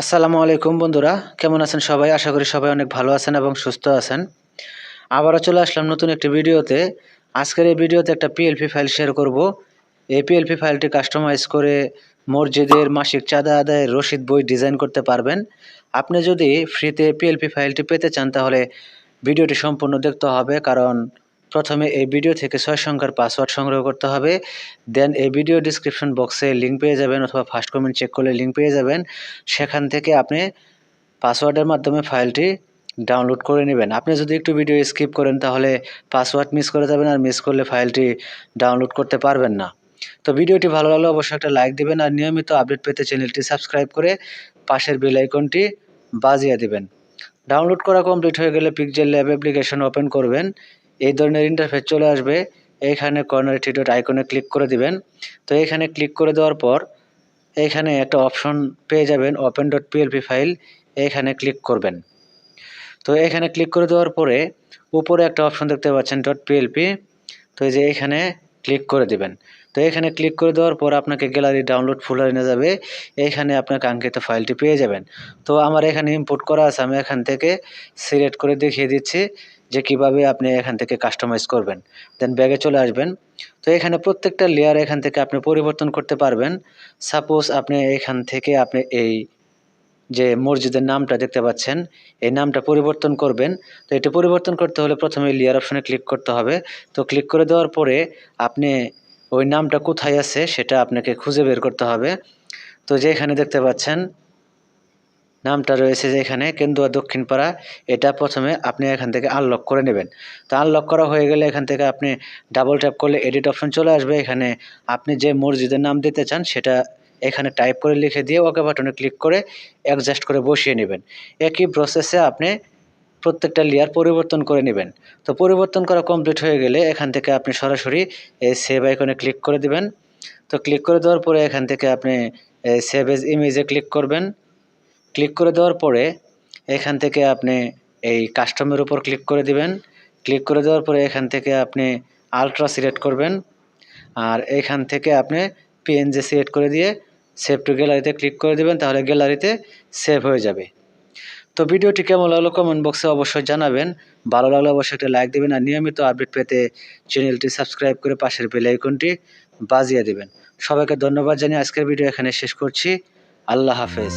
আসসালামু আলাইকুম বন্ধুরা, কেমন আছেন সবাই? আশা করি সবাই অনেক ভালো আছেন এবং সুস্থ আছেন। আবারও চলে আসলাম নতুন একটি ভিডিওতে। আজকের এই ভিডিওতে একটা পিএলপি ফাইল শেয়ার করব। এই পিএলপি ফাইলটি কাস্টমাইজ করে মসজিদের মাসিক চাঁদা আদায়ের রসিদ বই ডিজাইন করতে পারবেন। আপনি যদি ফ্রিতে পিএলপি ফাইলটি পেতে চান, তাহলে ভিডিওটি সম্পূর্ণ দেখতে হবে, কারণ প্রথমে এই ভিডিও থেকে ছয় সংখ্যার পাসওয়ার্ড সংগ্রহ করতে হবে। দেন এই ভিডিও ডিসক্রিপশন বক্সে লিঙ্ক পেয়ে যাবেন অথবা ফার্স্ট কমেন্ট চেক করলে লিঙ্ক পেয়ে যাবেন। সেখান থেকে আপনি পাসওয়ার্ডের মাধ্যমে ফাইলটি ডাউনলোড করে নেবেন। আপনি যদি একটু ভিডিও স্কিপ করেন তাহলে পাসওয়ার্ড মিস করে যাবেন আর মিস করলে ফাইলটি ডাউনলোড করতে পারবেন না। তো ভিডিওটি ভালো লাগলে অবশ্যই একটা লাইক দিবেন আর নিয়মিত আপডেট পেতে চ্যানেলটি সাবস্ক্রাইব করে পাশের বেল আইকনটি বাজিয়ে দিবেন। ডাউনলোড করা কমপ্লিট হয়ে গেলে পিকজেল ল্যাব অ্যাপ্লিকেশন ওপেন করবেন। এই ধরনের ইন্টারফেস চলে আসবে। এইখানে কর্নার থ্রি ডট আইকনে ক্লিক করে দিবেন। তো এখানে ক্লিক করে দেওয়ার পর এইখানে একটা অপশন পেয়ে যাবেন ওপেন ডট পিএলপি ফাইল এইখানে ক্লিক করবেন। তো এখানে ক্লিক করে দেওয়ার পরে উপরে একটা অপশন দেখতে পাচ্ছেন ডট পিএলপি তো এই যে এখানে ক্লিক করে দিবেন। তো এখানে ক্লিক করে দেওয়ার পর আপনাকে গ্যালারি ডাউনলোড ফোল্ডারে নিয়ে যাবে। এইখানে আপনার কাঙ্ক্ষিত ফাইলটি পেয়ে যাবেন। তো আমার এখানে ইম্পোর্ট করা আছে, আমি এখান থেকে সিলেক্ট করে দেখিয়ে দিচ্ছি। যে কীভাবে আপনি এখান থেকে কাস্টমাইজ করবেন দেন ব্যাগে চলে আসবেন। তো এখানে প্রত্যেকটা লেয়ার এখান থেকে আপনি পরিবর্তন করতে পারবেন। সাপোজ আপনি এখান থেকে আপনি এই যে মসজিদের নামটা দেখতে পাচ্ছেন, এই নামটা পরিবর্তন করবেন। তো এটা পরিবর্তন করতে হলে প্রথমে লেয়ার অপশনে ক্লিক করতে হবে। তো ক্লিক করে দেওয়ার পরে আপনি ওই নামটা কোথায় আছে সেটা আপনাকে খুঁজে বের করতে হবে। তো যে এখানে দেখতে পাচ্ছেন নামটা রয়েছে যে এখানে কেন্দুয়া দক্ষিণপাড়া এটা প্রথমে আপনি এখান থেকে আনলক করে নেবেন। তো আনলক করা হয়ে গেলে এখান থেকে আপনি ডাবল ট্যাপ করলে এডিট অপশন চলে আসবে। এখানে আপনি যে মসজিদের নাম দিতে চান, সেটা এখানে টাইপ করে লিখে দিয়ে ওকে বাটনে ক্লিক করে অ্যাডজাস্ট করে বসিয়ে নেবেন। একই প্রসেসে আপনি প্রত্যেকটা লেয়ার পরিবর্তন করে নেবেন। তো পরিবর্তন করা কমপ্লিট হয়ে গেলে এখান থেকে আপনি সরাসরি এই সেভ আইকনে ক্লিক করে দিবেন। তো ক্লিক করে দেওয়ার পরে এখান থেকে আপনি সেভ এজ ইমেজে ক্লিক করবেন। ক্লিক করে দেওয়ার পরে এখান থেকে আপনি এই কাস্টমের উপর ক্লিক করে দিবেন। ক্লিক করে দেওয়ার পরে এখান থেকে আপনি আলট্রা সিলেক্ট করবেন। আর এখান থেকে আপনি পিএনজি সিলেক্ট করে দিয়ে সেভ টু গ্যালারিতে ক্লিক করে দেবেন, তাহলে গ্যালারিতে সেভ হয়ে যাবে। তো ভিডিওটি কেমন লাগল কমেন্ট বক্সে অবশ্যই জানাবেন। ভালো লাগলে অবশ্যই একটা লাইক দেবেন আর নিয়মিত আপডেট পেতে চ্যানেলটি সাবস্ক্রাইব করে পাশের বেল আইকনটি বাজিয়ে দেবেন। সবাইকে ধন্যবাদ জানিয়ে আজকের ভিডিও এখানে শেষ করছি। আল্লাহ হাফেজ।